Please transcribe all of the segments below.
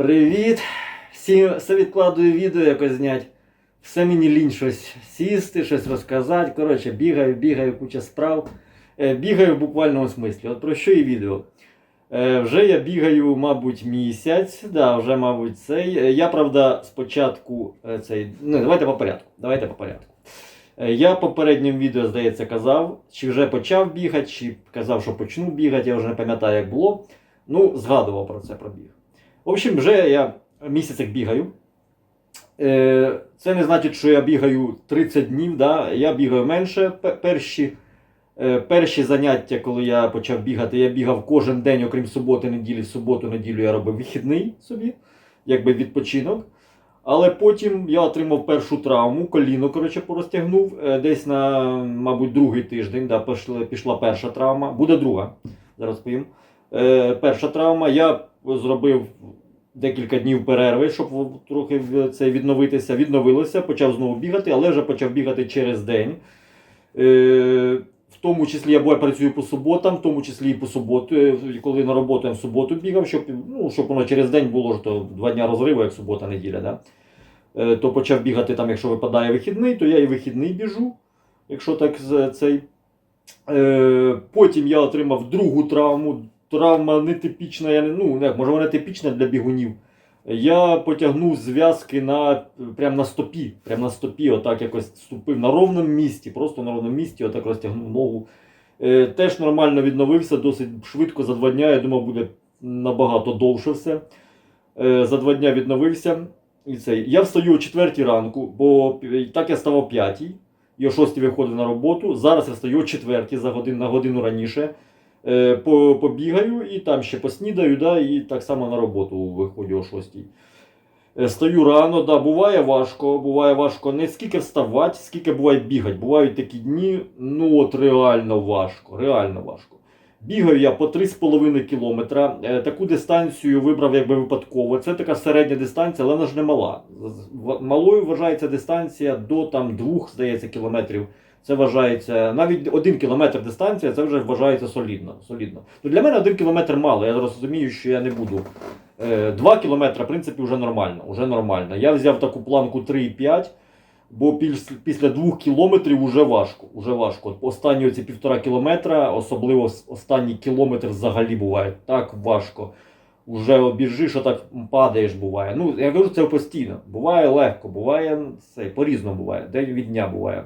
Привіт! Всі все відкладую відео якось зняти. Все мені лінь щось сісти, щось розказати. Коротше, бігаю, бігаю, куча справ. Е, Бігаю в буквальному смислі. От про що і відео. Е, Вже я бігаю, мабуть, місяць. Да, вже, мабуть, цей. Е, Я, правда, спочатку цей. Ну, давайте по порядку. Давайте по порядку. Я в попередньому відео, здається, казав, чи вже почав бігати, чи казав, що почну бігати, я вже не пам'ятаю, як було. Ну, згадував про це про біг. В общем, вже я місяць бігаю. Е, Це не значить, що я бігаю 30 днів, да? я бігаю менше. Перші, е, перші заняття, коли я почав бігати, я бігав кожен день, окрім суботи, неділі. Суботу, неділю я робив вихідний собі, якби відпочинок. Але потім я отримав першу травму, коліно коротше, порозтягнув. Е, Десь на, мабуть, другий тиждень да, пішла, перша травма. Буде друга. Зараз. Е, перша травма. Я зробив декілька днів перерви, щоб трохи це відновитися. Відновилося, почав знову бігати, але вже почав бігати через день. Е, в тому числі я працюю по суботам, в тому числі і по суботу, е, коли на роботу я в суботу бігав, щоб, ну, щоб воно через день було ж то два дня розриву, як субота, неділя. Да? Е, то почав бігати там, якщо випадає вихідний, то я і вихідний біжу, якщо так цей. Потім я отримав другу травму. Травма нетипічна, я не, ну, може вона типічна для бігунів. Я потягнув зв'язки на, прям на стопі. Прям на стопі, отак якось ступив на ровному місці, просто на ровному місці, отак розтягнув ногу. Е, теж нормально відновився, досить швидко за два дня. Я думав, буде набагато довше все. Е, за два дня відновився. І цей. Я встаю о 4 ранку, бо так я став о 5 і о 6 виходив на роботу. Зараз я встаю о 4 за годин, на годину раніше. Е, по- побігаю і там ще поснідаю, да, і так само на роботу виходжу о 6. Е, Стаю рано, да, буває важко, буває важко не скільки вставати, скільки буває бігати. Бувають такі дні, ну от реально важко, реально важко. Бігаю я по 3,5 кілометра. Е, Таку дистанцію вибрав якби випадково. Це така середня дистанція, але вона ж не мала. Малою вважається дистанція до там 2, здається, кілометрів. Це вважається навіть один кілометр дистанція, це вже вважається солідно. солідно. Ну, для мене один кілометр мало. Я розумію, що я не буду. Е, Два кілометри, в принципі, вже нормально. Вже нормально. Я взяв таку планку 3,5, бо після двох кілометрів вже важко. Уже важко. Останні оці півтора кілометра, особливо останній кілометр взагалі буває так важко. Уже біжиш, а так падаєш буває. Ну, я кажу, це постійно. Буває легко, буває це, по-різному буває, день від дня буває.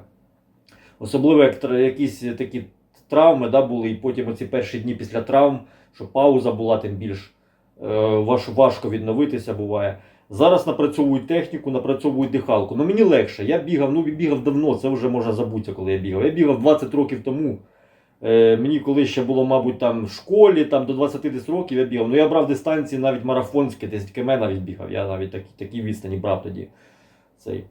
Особливо як якісь такі травми да, були, і потім оці перші дні після травм, що пауза була, тим більш е, важ, важко відновитися буває. Зараз напрацьовують техніку, напрацьовують дихалку. Ну мені легше. Я бігав, ну бігав давно, це вже можна забутися, коли я бігав. Я бігав 20 років тому. Е, мені коли ще було, мабуть, там в школі, там до 20 років я бігав. Ну я брав дистанції навіть марафонські, 10 км навіть бігав. Я навіть такі, такі відстані брав тоді. Цей.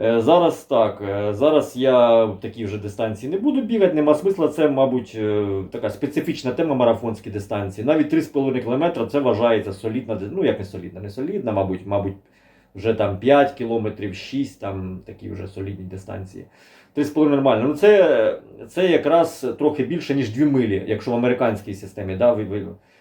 Е, Зараз так, е, зараз я в такій вже дистанції не буду бігати, нема смисла. Це, мабуть, е, така специфічна тема марафонські дистанції. Навіть 3,5 км це вважається солідна, ну як не солідна, не солідна, мабуть, мабуть, вже там 5 кілометрів, 6, там такі вже солідні дистанції. 3,5 нормально. Ну це, це якраз трохи більше, ніж 2 милі, якщо в американській системі, да, в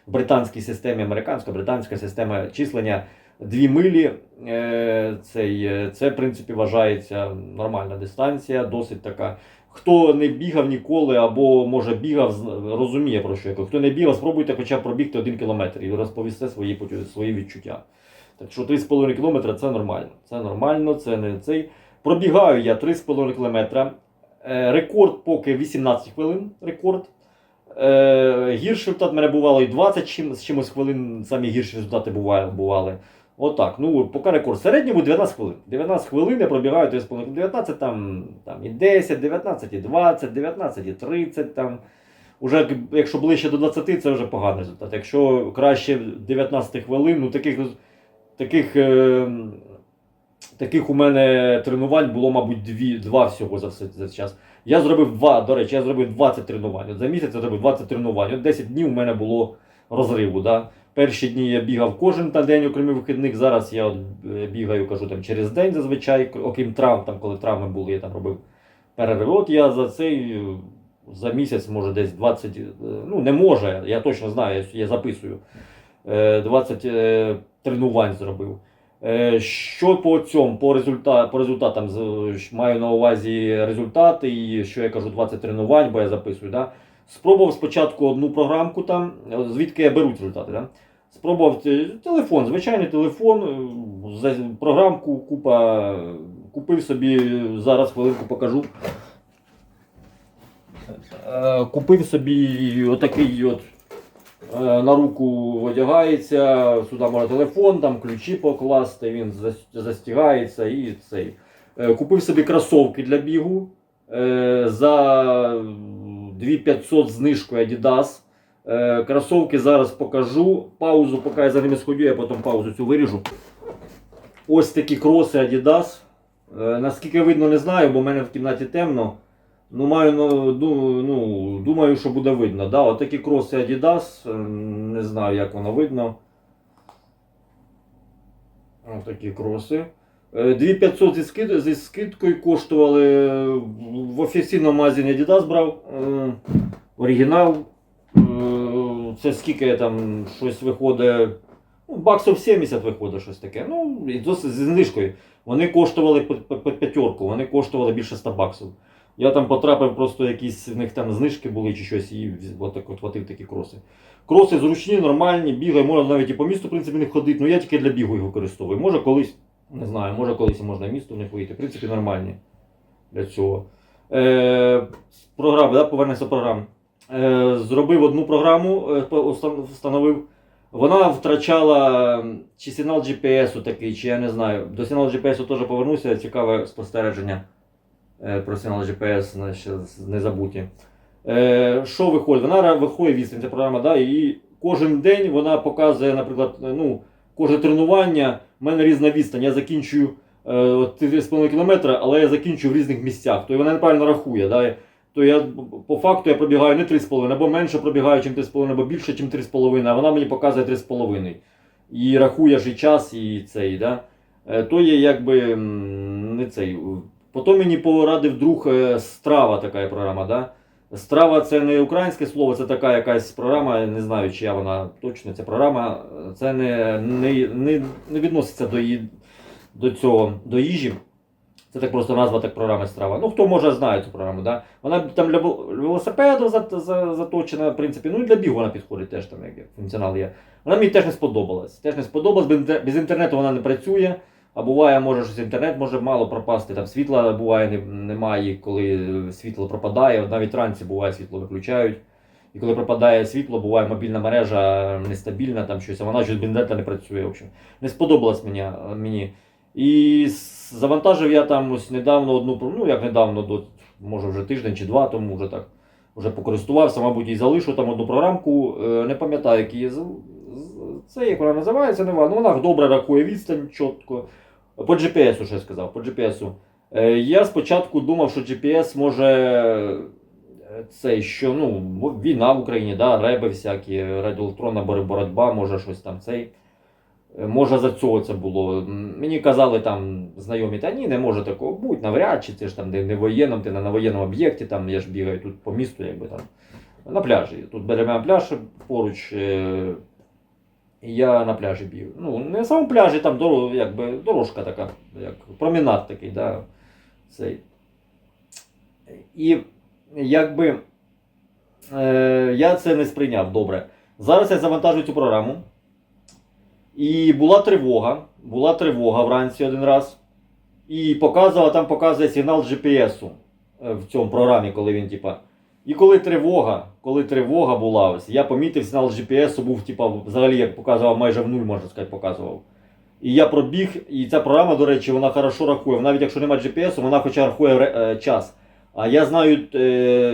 британській системі, американсько-британська система числення 2 милі. Е, цей, е, це, в принципі, вважається нормальна дистанція, досить така. Хто не бігав ніколи або може бігав, розуміє про що я. Хто не бігав, спробуйте хоча б пробігти один кілометр і розповісти свої, свої відчуття. Так що 3,5 кілометра це нормально. Це нормально, це не цей. Пробігаю я 3,5 кілометра. Е, Рекорд поки 18 хвилин. Рекорд. Гірший результат в мене бувало і 20 чим, з чимось хвилин, самі гірші результати бували. Отак. Ну, поки рекорд. В середньому 19 хвилин. 19 хвилин я пробігаю 3,5. 19 там, там і 10, 19, і 20, 19, і 30 там. Уже якщо ближче до 20, це вже поганий результат. Якщо краще 19 хвилин, ну таких, таких, е, таких у мене тренувань було, мабуть, дві, два всього за все за час. Я зробив два, до речі, я зробив 20 тренувань. От за місяць я зробив 20 тренувань. От 10 днів у мене було розриву. Да? Перші дні я бігав кожен та день, окрім вихідних. Зараз я е, бігаю, кажу, там через день зазвичай, окрім травм, там, коли травми були, я там робив перерив. От я за цей е, за місяць, може, десь 20, е, ну не може, я точно знаю, я, записую. Е, 20 е, тренувань зробив. Що по цьому, по, результа, по результатам маю на увазі результати, і що я кажу, 20 тренувань, бо я записую. Да? Спробував спочатку одну програмку там, е, звідки я беру результати. Да? Спробував телефон, звичайний телефон, е, програмку, купа, купив собі, зараз хвилинку покажу. Е, Купив собі отакий от на руку одягається, сюди можна телефон, там ключі покласти, він зас- застігається і цей. Купив собі кросовки для бігу за 2500 знижкою Adidas. Е, Кросовки зараз покажу. Паузу, поки я за ними сходю, я потім паузу цю виріжу. Ось такі кроси Adidas. Е, Наскільки видно, не знаю, бо в мене в кімнаті темно. Ну, маю, ну, ну, думаю, що буде видно. Да? Такі кроси Adidas. е, Не знаю, як воно видно. Ось такі кроси. Е, 2500 зі, скид... зі скидкою коштували е, в офіційному магазині Adidas брав. е, Оригінал. Е, Це скільки там щось виходить. Ну, баксів 70 виходить щось таке. Ну, і досить зі знижкою. Вони коштували по, п'ятерку, вони коштували більше 100 баксів. Я там потрапив, просто якісь в них там знижки були чи щось, і от так от такі кроси. Кроси зручні, нормальні, бігає, можна навіть і по місту, в принципі, не ходити. Ну я тільки для бігу їх використовую. Може колись, не знаю, може колись можна місто них вийти. В принципі, нормальні для цього. Е, програма, да, повернемося до програм. Е, зробив одну програму, е, встановив. Вона втрачала чи сигнал GPS такий, чи я не знаю. До сигналу GPS теж повернуся, цікаве спостереження е, про сигнал GPS ще не забуті. Е, Що виходить? Вона виходить відстань, ця програма, да, і кожен день вона показує, наприклад, ну, кожне тренування, в мене різна відстань. Я закінчую е, 3,5 км, але я закінчую в різних місцях. То вона неправильно рахує. Да? То я по факту я пробігаю не 3,5, або менше пробігаю, ніж 3,5, або більше, ніж 3,5, а вона мені показує 3,5. І рахує ж і час, і цей. Да? Е, То є якби не цей. Потім мені порадив друг е, страва така програма. Да? Страва це не українське слово, це така якась програма, не знаю, чия вона точно ця програма. Це не, не, не, не відноситься до, ї- до цього, до їжі. Це так просто назва так програми страва. Ну, хто може знає цю програму, да? Вона там для вел- велосипеду за- за- заточена, в принципі, ну і для бігу вона підходить теж там, як функціонал є. Вона мені теж не сподобалась. Теж не сподобалась, без інтернету вона не працює. А буває, може, щось інтернет може мало пропасти, там світла буває, не, немає, коли світло пропадає. Навіть вранці буває світло виключають. І коли пропадає світло, буває мобільна мережа нестабільна, там щось, а вона щось інтернету не працює. В общем. Не сподобалось мені. мені. І завантажив я там ось недавно одну, ну як недавно, до, може вже тиждень чи два тому вже так. Вже покористувався, мабуть, і залишу там одну програмку. е, Не пам'ятаю, як її з- з- це як вона називається, не важливо. Ну, вона добре рахує відстань чітко. По GPS, що я сказав, по GPS. Е, Я спочатку думав, що GPS може е, цей, що ну, війна в Україні, да, реби всякі, радіоелектронна боротьба, може щось там цей. Е, Може за цього це було. Мені казали там знайомі, та ні, не може такого бути, навряд чи це ж там не, не воєнному, ти на, на воєнному об'єкті, там я ж бігаю тут по місту, якби там. На пляжі. Тут беремо пляж поруч. Я на пляжі бігаю. Ну, не на самому пляжі, там дорога, якби, дорожка така, як промінат такий, да, цей. І якби е, я це не сприйняв добре. Зараз я завантажую цю програму. І була тривога. Була тривога вранці один раз. І показувала, там показує сигнал GPS е, в цьому програмі, коли він, типа. І коли тривога, коли тривога була, ось, я помітив сигнал GPS був, типа, взагалі, як показував, майже в нуль, можна сказати, показував. І я пробіг, і ця програма, до речі, вона хорошо рахує. Навіть якщо немає GPS, вона хоча рахує е, час. А я знаю, е,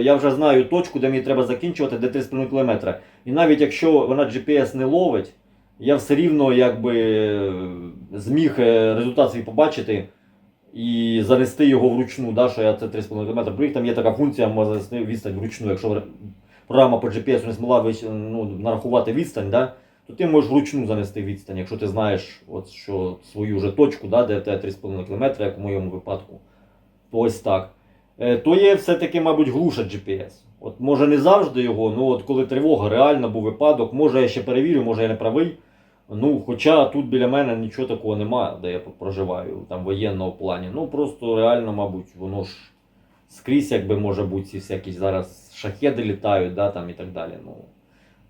я вже знаю точку, де мені треба закінчувати, де 3,5 км. І навіть якщо вона GPS не ловить, я все рівно якби е, зміг е, результат свій побачити і занести його вручну, да, що я це 3,5 км пробіг. Там є така функція, можна занести відстань вручну. Якщо програма по GPS не змогла ну, нарахувати відстань, да, то ти можеш вручну занести відстань, якщо ти знаєш от, що свою вже точку, да, де тебе 3,5 км, як у моєму випадку. То ось так. Е, То є все-таки, мабуть, глуша GPS. От може не завжди його, ну от коли тривога, реально був випадок, може я ще перевірю, може я не правий. Ну, хоча тут біля мене нічого такого немає, де я проживаю, там воєнного плані. Ну просто реально, мабуть, воно ж скрізь, якби може бути, ці всякі зараз шахеди літають, да, там і так далі. Ну,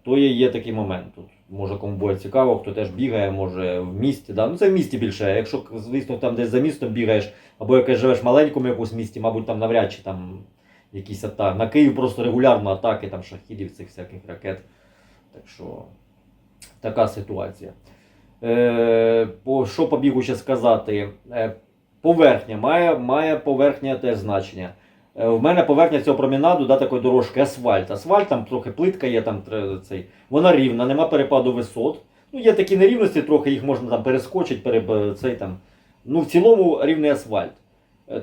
то є, є такий момент. Тут може кому буде цікаво, хто теж бігає, може в місті. Да? Ну це в місті більше. Якщо, звісно, там десь за містом бігаєш, або якось живеш в маленькому якомусь місті, мабуть, там навряд чи там якісь атаки. На Київ просто регулярно атаки там шахідів, цих всяких ракет. Так що така ситуація. Е, по, що по бігу ще сказати? Е, поверхня має, має поверхня теж значення. Е, в мене поверхня цього промінаду, да, такої дорожки, асфальт. Асфальт, там трохи плитка є, там цей. Вона рівна, нема перепаду висот. Ну, є такі нерівності, трохи їх можна там перескочити, переб... цей, там. Ну, в цілому рівний асфальт.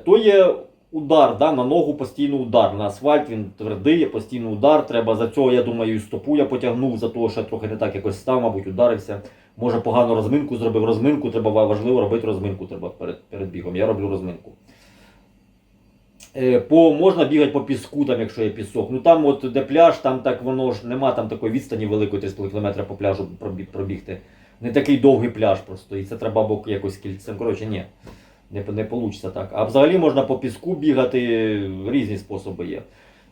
То є удар, да, на ногу постійно удар. На асфальт він твердий, постійно удар. Треба за цього, я думаю, і стопу я потягнув, за того, що я трохи не так якось став, мабуть, ударився. Може, погано розминку зробив. Розминку треба важливо робити розминку треба перед, перед бігом. Я роблю розминку. Е, По, можна бігати по піску, там, якщо є пісок. Ну там, от де пляж, там так воно ж нема там такої відстані великої 3,5 км по пляжу пробігти. Не такий довгий пляж просто. І це треба або якось кільцем. Коротше, ні. Не, не вийде так. А взагалі можна по піску бігати, різні способи є.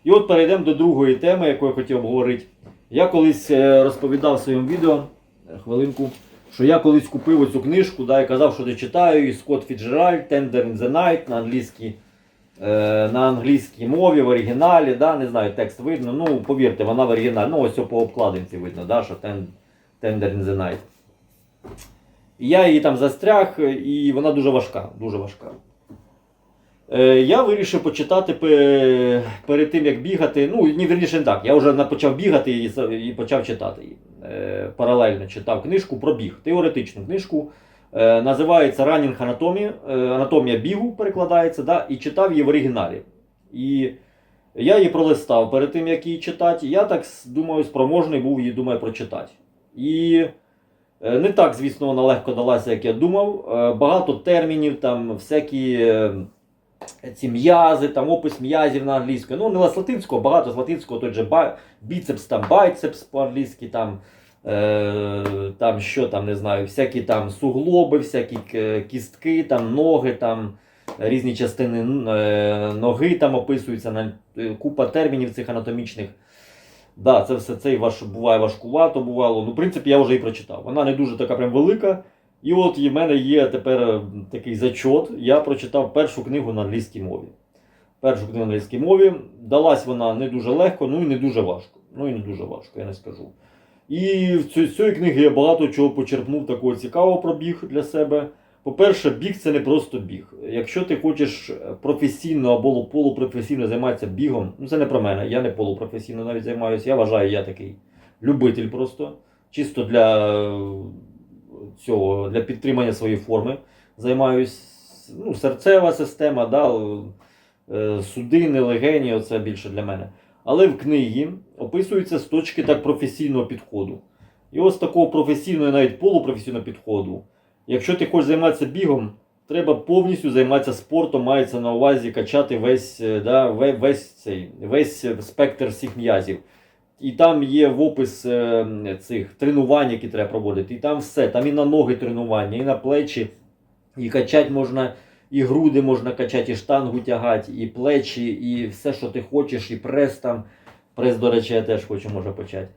І от перейдемо до другої теми, яку я хотів обговорити. Я колись е, розповідав в своєму відео, е, хвилинку, що я колись купив оцю книжку, да, і казав, що не читаю, і Скотт Фіджеральд, Tender in the Night на англійській, е, на англійській мові, в оригіналі, да, не знаю, текст видно. Ну, повірте, вона в оригіналі. Ну, ось по обкладинці видно, да, що Ten- Tender in the Night. Я її там застряг, і вона дуже важка, дуже важка. Е, я вирішив почитати перед тим, як бігати. Ну, ні, вірніше, не так. Я вже почав бігати і, почав читати її. Е, паралельно читав книжку про біг, теоретичну книжку. Е, називається Anatomy, е, Анатомія бігу перекладається, да, і читав її в оригіналі. І я її пролистав перед тим, як її читати. Я так думаю, спроможний був її, думаю, прочитати. І Е, Не так, звісно, вона легко далася, як я думав. Е, Багато термінів, там всякі е, ці м'язи, там опис м'язів на англійською. Ну, не з латинського, багато з латинського, той же біцепс, там байцепс по-англійськи, там, е, там що там, не знаю, всякі там суглоби, всякі кістки, там ноги, там різні частини е, ноги там описуються, е, купа термінів цих анатомічних. Да, це все це і важ, буває важкувато, бувало. Ну, в принципі, я вже і прочитав. Вона не дуже така прям велика. І от в мене є тепер такий зачот. Я прочитав першу книгу на англійській мові. Першу книгу на англійській мові. Далась вона не дуже легко, ну і не дуже важко. Ну і не дуже важко, я не скажу. І в цієї книги я багато чого почерпнув такого цікавого про біг для себе. По-перше, біг це не просто біг. Якщо ти хочеш професійно або полупрофесійно займатися бігом, ну це не про мене, я не полупрофесійно навіть займаюся. Я вважаю, я такий любитель просто. Чисто для е, цього, для підтримання своєї форми займаюсь. Ну, серцева система, да, е, судини, легені, оце більше для мене. Але в книгі описується з точки так професійного підходу. І ось такого професійного, і навіть полупрофесійного підходу. Якщо ти хочеш займатися бігом, треба повністю займатися спортом, мається на увазі качати весь, е, да, весь, цей, весь спектр всіх м'язів. І там є в опис е, цих тренувань, які треба проводити. І там все. Там і на ноги тренування, і на плечі. І качати можна, і груди можна качати, і штангу тягати, і плечі, і все, що ти хочеш, і прес там. Прес, до речі, я теж хочу, може почати.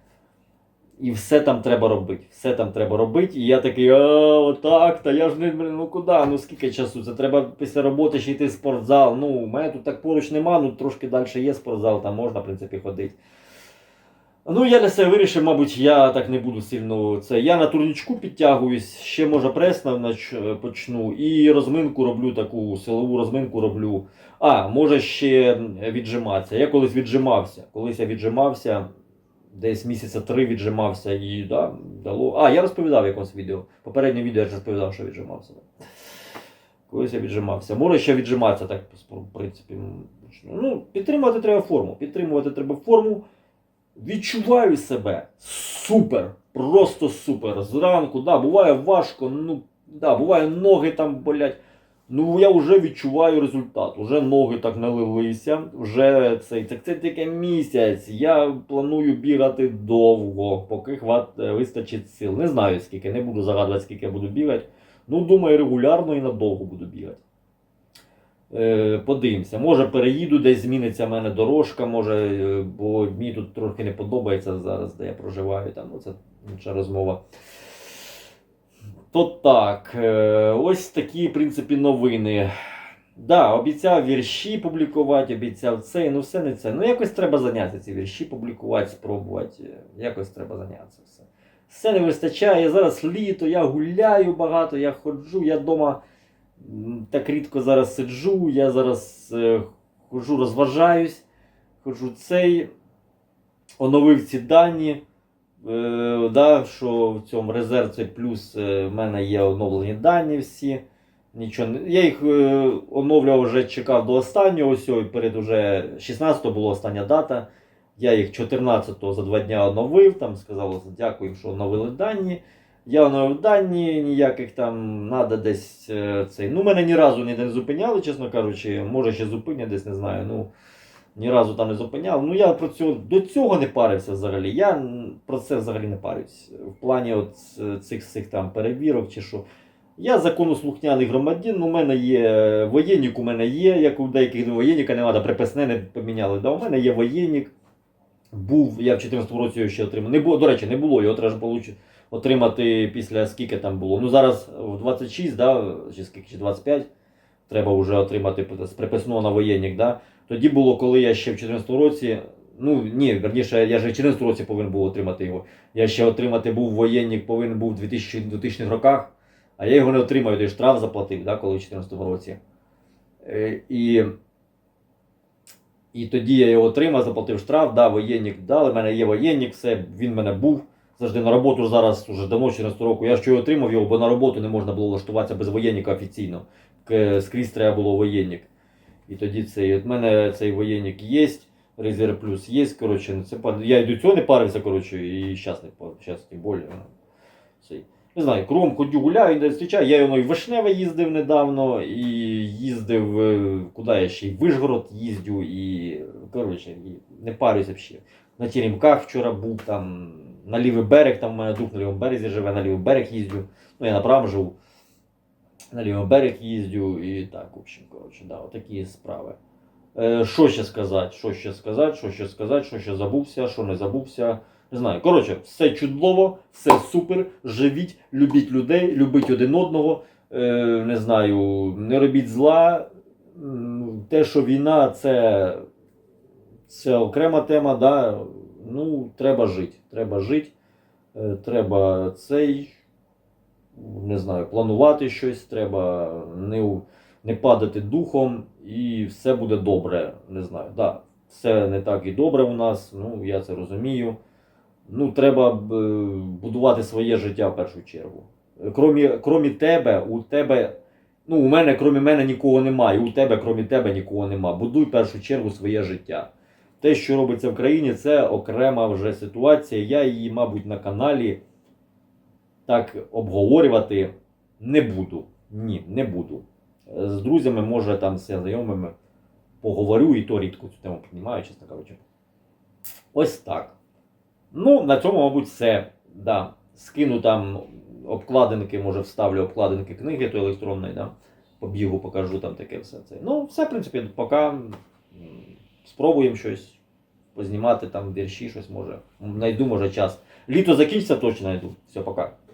І все там треба робити. Все там треба робити. І я такий, а, отак, та я ж не ну куди? Ну скільки часу? Це треба після роботи ще йти в спортзал. Ну, у мене тут так поруч нема, ну трошки далі є спортзал, там можна, в принципі, ходити. Ну, я для себе вирішив, мабуть, я так не буду сильно це. Я на турнічку підтягуюсь, ще може прес на- нач- почну, і розминку роблю таку, силову розминку роблю. А, може ще віджиматися. Я колись віджимався. Колись я віджимався, десь місяця три віджимався і да, дало. А, я розповідав в якомусь відео. Попереднє відео я ж розповідав, що віджимався. Колись я віджимався. Може ще віджиматися, так, в принципі. Ну, підтримувати треба форму. Підтримувати треба форму. Відчуваю себе супер, просто супер. Зранку, да, буває важко, ну, да, буває ноги там болять. Ну, я вже відчуваю результат. Уже ноги так налилися. Вже цей так це тільки місяць. Я планую бігати довго, поки хват е, вистачить сил. Не знаю скільки, не буду загадувати, скільки я буду бігати. Ну, думаю, регулярно і надовго буду бігати. Е, подивимося. Може переїду, десь зміниться в мене дорожка, може, е, бо мені тут трохи не подобається зараз, де я проживаю. Там, ну, це інша розмова. То так, е, ось такі, в принципі, новини. Да, обіцяв вірші публікувати, обіцяв це, ну все не це. Ну якось треба зайнятися ці вірші публікувати, спробувати. Якось треба зайнятися все. Все не вистачає. Зараз літо, я гуляю багато, я ходжу, я вдома так рідко зараз сиджу, я зараз е, ходжу, розважаюсь, ходжу цей, оновив ці дані. Е, да, що в цьому резервці плюс е, в мене є оновлені дані всі. Нічого не... Я їх е, оновлював вже чекав до останнього. Ось перед уже 16 була остання дата. Я їх 14-го за два дня оновив. Там сказали, дякую, що оновили дані. Я оновив дані, ніяких там надо десь е, цей. Ну, мене ні разу ніде не зупиняли, чесно кажучи. Може ще зупинять десь, не знаю. Ну, ні разу там не зупиняв. Ну я про цього до цього не парився взагалі. Я про це взагалі не парюсь. В плані от е, цих цих там перевірок чи що. Я законослухняний громадян, у мене є воєнник, у мене є, як у деяких воєнника не треба, приписне не поміняли. Да, у мене є воєнник. Був, я в 14 році його ще отримав. Не було, до речі, не було, його треба отримати після скільки там було. Ну зараз в 26, да, чи скільки, чи 25 треба вже отримати з приписного на воєнник. Да? Тоді було, коли я ще в 14 році. Ну ні, верніше, я ж в 14 році повинен був отримати його. Я ще отримати був воєнник, повинен був у 2000 2000 роках, а я його не отримав, я штраф заплатив, да, коли в 14 році. Е, і, і тоді я його отримав, заплатив штраф, да, воєнник дали, в мене є воєнник, все, він в мене був. Завжди на роботу зараз уже давно 14 року. Я ж чого отримав його, бо на роботу не можна було влаштуватися без воєнника офіційно. Скрізь треба було воєнник. І тоді цей, от мене цей воєнник є, резерв плюс є. Коротше, ну, це, я й до цього не парився, коротше, і зараз не парився, зараз тим більше. ну, Цей. Не знаю, кром ходю гуляю, де зустрічаю. Я воно і в Вишневе їздив недавно, і їздив, е, куди я ще в Вишгород їздю, і коротше, і не парюся взагалі. На Теремках вчора був там, на лівий берег, там у мене друг на лівому березі живе, на лівий берег їздю. Ну, я на правому живу. На лівий берег їздю і так, в общем, коротше, да, отакі справи. Е, що ще сказати? Що ще сказати? Що ще сказати? Що ще забувся, що не забувся? Не знаю. Коротше, все чудово, все супер. Живіть, любіть людей, любіть один одного. Е, не знаю, не робіть зла. Те, що війна, це, це окрема тема. Да? Ну, треба жити. Треба жити. Е, треба цей. Не знаю, планувати щось, треба не, не падати духом, і все буде добре. Не знаю. Да, все не так і добре у нас, ну я це розумію. Ну, треба е, будувати своє життя в першу чергу. Кромі, кромі тебе, у тебе, ну, у мене, крім мене, нікого немає, у тебе, крім тебе, нікого нема. Будуй в першу чергу своє життя. Те, що робиться в країні, це окрема вже ситуація. Я її, мабуть, на каналі так обговорювати не буду. Ні, не буду. З друзями, може, там з знайомими поговорю, і то рідко цю тему піднімаю, чесно кажучи. Ось так. Ну, на цьому, мабуть, все. Да. Скину там обкладинки, може вставлю обкладинки книги то електронної, да. побігу, покажу там таке все це. Ну, все, в принципі, поки спробуємо щось познімати, там вірші, щось може. Найду, може, час. Літо закінчиться, точно знайду. Все, пока.